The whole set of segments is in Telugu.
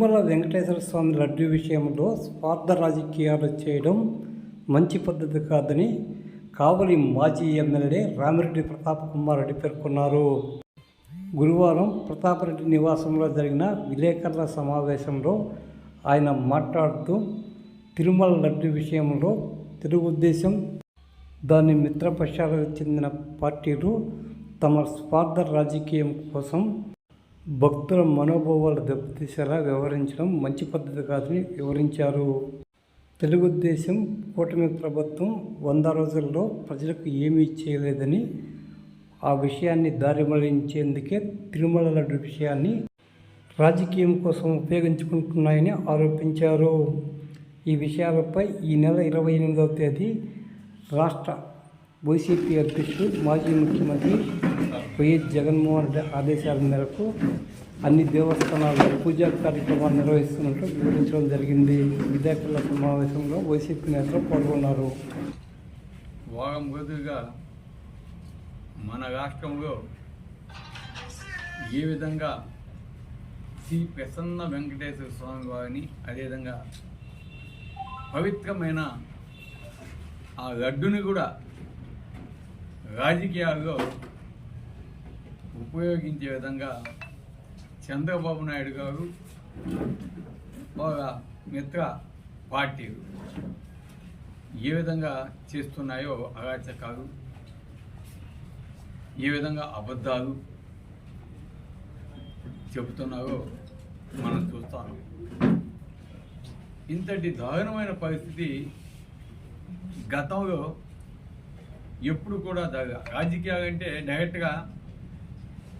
తిరుమల వెంకటేశ్వర స్వామి లడ్డు విషయంలో స్వార్థ రాజకీయాలు చేయడం మంచి పద్ధతి కాదని కావలి మాజీ ఎమ్మెల్యే రామిరెడ్డి ప్రతాప్ కుమార్ రెడ్డి పేర్కొన్నారు. గురువారం ప్రతాపరెడ్డి నివాసంలో జరిగిన విలేకరుల సమావేశంలో ఆయన మాట్లాడుతూ తిరుమల లడ్డు విషయంలో తెలుగుదేశం దాని మిత్రపక్షాలకు చెందిన పార్టీలు తమ స్వార్థ రాజకీయం కోసం భక్తుల మనోభావాలు దెబ్బతీసేలా వ్యవహరించడం మంచి పద్ధతి కాదని వివరించారు. తెలుగుదేశం కూటమి ప్రభుత్వం వంద రోజుల్లో ప్రజలకు ఏమీ చేయలేదని ఆ విషయాన్ని దారిమళ్ళించేందుకే తిరుమల లడ్డు విషయాన్ని రాజకీయం కోసం ఉపయోగించుకుంటున్నాయని ఆరోపించారు. ఈ విషయాలపై ఈ నెల ఇరవై ఎనిమిదవ తేదీ రాష్ట్ర వైసీపీ అధ్యక్షుడు మాజీ ముఖ్యమంత్రి వైఎస్ జగన్మోహన్ రెడ్డి ఆదేశాల మేరకు అన్ని దేవస్థానాల్లో పూజా కార్యక్రమాలు నిర్వహిస్తున్నట్టు వివరించడం జరిగింది. విద్యార్థుల సమావేశంలో వైసీపీ నేతలు పాల్గొన్నారు. వారం బదులుగా మన రాష్ట్రంలో ఏ విధంగా శ్రీ ప్రసన్న వెంకటేశ్వర స్వామి వారిని అదేవిధంగా పవిత్రమైన ఆ లడ్డుని కూడా రాజకీయాల్లో ఉపయోగించే విధంగా చంద్రబాబు నాయుడు గారు ఒక మిత్ర పార్టీలు. ఏ విధంగా చేస్తున్నాయో అరాచకాలు ఏ విధంగా అబద్ధాలు చెబుతున్నారో మనం చూస్తాం ఇంతటి దారుణమైన పరిస్థితి గతంలో ఎప్పుడు కూడా రాజకీయాలు అంటే డైరెక్ట్గా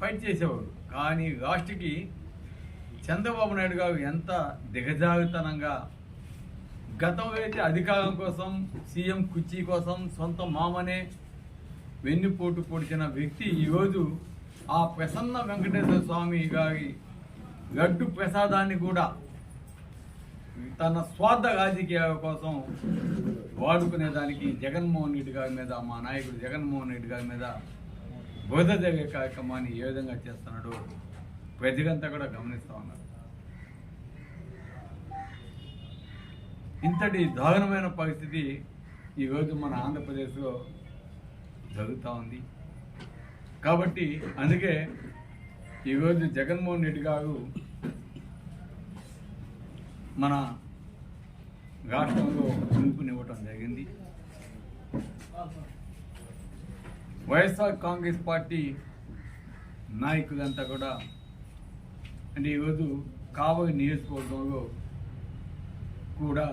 ఫైట్ చేసేవారు. కానీ లాస్ట్కి చంద్రబాబు నాయుడు గారు ఎంత దిగజారుతనంగా గతంలో అయితే అధికారం కోసం సీఎం కుర్చీ కోసం సొంత మామనే వెన్నుపోటు పొడిచిన వ్యక్తి ఈరోజు ఆ ప్రసన్న వెంకటేశ్వర స్వామి గారి లడ్డు ప్రసాదాన్ని కూడా తన స్వార్థ రాజకీయాల కోసం వాడుకునే దానికి జగన్మోహన్ రెడ్డి గారి మీద మా నాయకుడు జగన్మోహన్ రెడ్డి గారి మీద బోధ జరిగే కార్యక్రమాన్ని ఏ విధంగా చేస్తున్నాడో ప్రజలంతా కూడా గమనిస్తూ ఉన్నారు. ఇంతటి దారుణమైన పరిస్థితి ఈరోజు మన ఆంధ్రప్రదేశ్లో జరుగుతూ ఉంది. కాబట్టి అందుకే ఈరోజు జగన్మోహన్ రెడ్డి గారు మన రాష్ట్రంలో పిలుపునివ్వటం జరిగింది. వైఎస్ఆర్ కాంగ్రెస్ పార్టీ నాయకులంతా కూడా అంటే ఈరోజు కావలి నియోజకవర్గంలో కూడా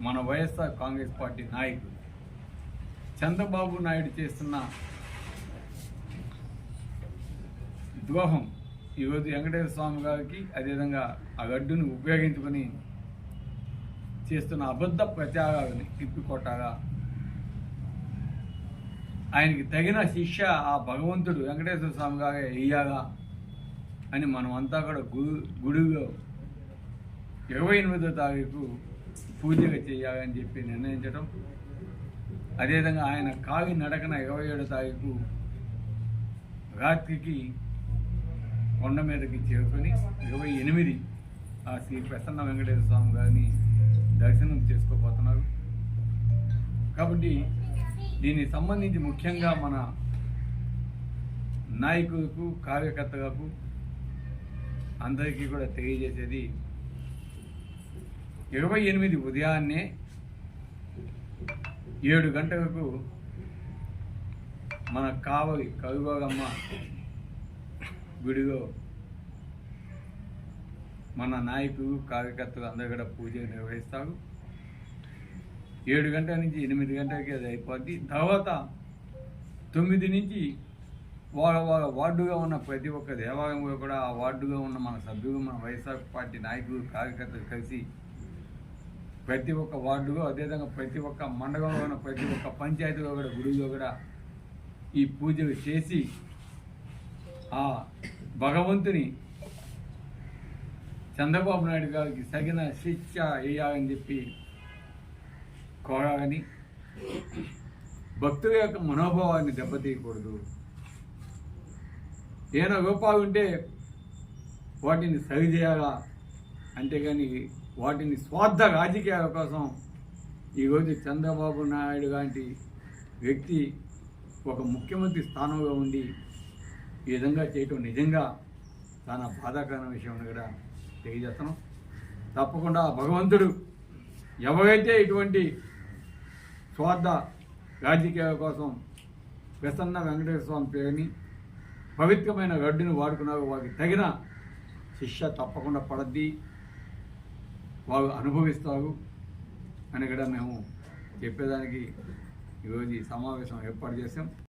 మన వైఎస్ఆర్ కాంగ్రెస్ పార్టీ నాయకులు చంద్రబాబు నాయుడు చేస్తున్న ద్రోహం ఈరోజు వెంకటేశ్వర స్వామి గారికి అదేవిధంగా ఆ గడ్డును ఉపయోగించుకొని చేస్తున్న అబద్ధ ప్రచారాలని తిప్పికొట్టగా ఆయనకి తగిన శిక్ష ఆ భగవంతుడు వెంకటేశ్వర స్వామి గారే వేయాలా అని మనం అంతా కూడా గుడి గుడిలో ఇరవై ఎనిమిదో తారీఖు పూజగా చేయాలని చెప్పి నిర్ణయించడం అదేవిధంగా ఆయన కావి నడకన ఇరవై ఏడో తారీఖు రాత్రికి కొండ మీదకి చేరుకొని ఇరవై ఎనిమిది ఆ శ్రీ ప్రసన్న వెంకటేశ్వర స్వామి గారిని దర్శనం చేసుకోబోతున్నారు. కాబట్టి దీనికి సంబంధించి ముఖ్యంగా మన నాయకులకు కార్యకర్తలకు అందరికీ కూడా తెలియజేసేది ఇరవై ఎనిమిది ఉదయాన్నే ఏడు గంటలకు మన కావలి కవిగోగమ్మ గుడిలో మన నాయకులు కార్యకర్తలు అందరూ కూడా పూజ నిర్వహిస్తారు. ఏడు గంటల నుంచి ఎనిమిది గంటలకి అది అయిపోద్ది. తర్వాత తొమ్మిది నుంచి వాళ్ళ వాళ్ళ వార్డుగా ఉన్న ప్రతి ఒక్క దేవాలయంలో కూడా ఆ వార్డుగా ఉన్న మన సభ్యులు మన వైఎస్ఆర్ పార్టీ నాయకులు కార్యకర్తలు కలిసి ప్రతి ఒక్క వార్డులో అదేవిధంగా ప్రతి ఒక్క మండలంలో ఉన్న ప్రతి ఒక్క పంచాయతీలో కూడా గుడిలో కూడా ఈ పూజలు చేసి ఆ భగవంతుని చంద్రబాబు నాయుడు గారికి తగిన శిక్ష వేయాలని చెప్పి కోరాలని భక్తుల యొక్క మనోభావాన్ని దెబ్బతీయకూడదు. ఏమైనా రూపాలు ఉంటే వాటిని సరిచేయాలా అంతేగాని వాటిని స్వార్థ రాజకీయాల కోసం ఈరోజు చంద్రబాబు నాయుడు లాంటి వ్యక్తి ఒక ముఖ్యమంత్రి స్థానంలో ఉండి ఈ విధంగా చేయటం నిజంగా చాలా బాధాకరమైన విషయం అని కూడా తెలియజేస్తున్నాం. తప్పకుండా ఆ భగవంతుడు ఎవరైతే ఇటువంటి స్వార్థ రాజకీయాల కోసం ప్రసన్న వెంకటేశ్వర స్వామి పేరుని పవిత్రమైన గడ్డిని వాడుకున్నారు వారికి తగిన శిక్ష తప్పకుండా పడద్ది. వారు అనుభవిస్తారు. అని కూడా మేము చెప్పేదానికి ఈరోజు ఈ సమావేశం ఏర్పాటు చేశాం.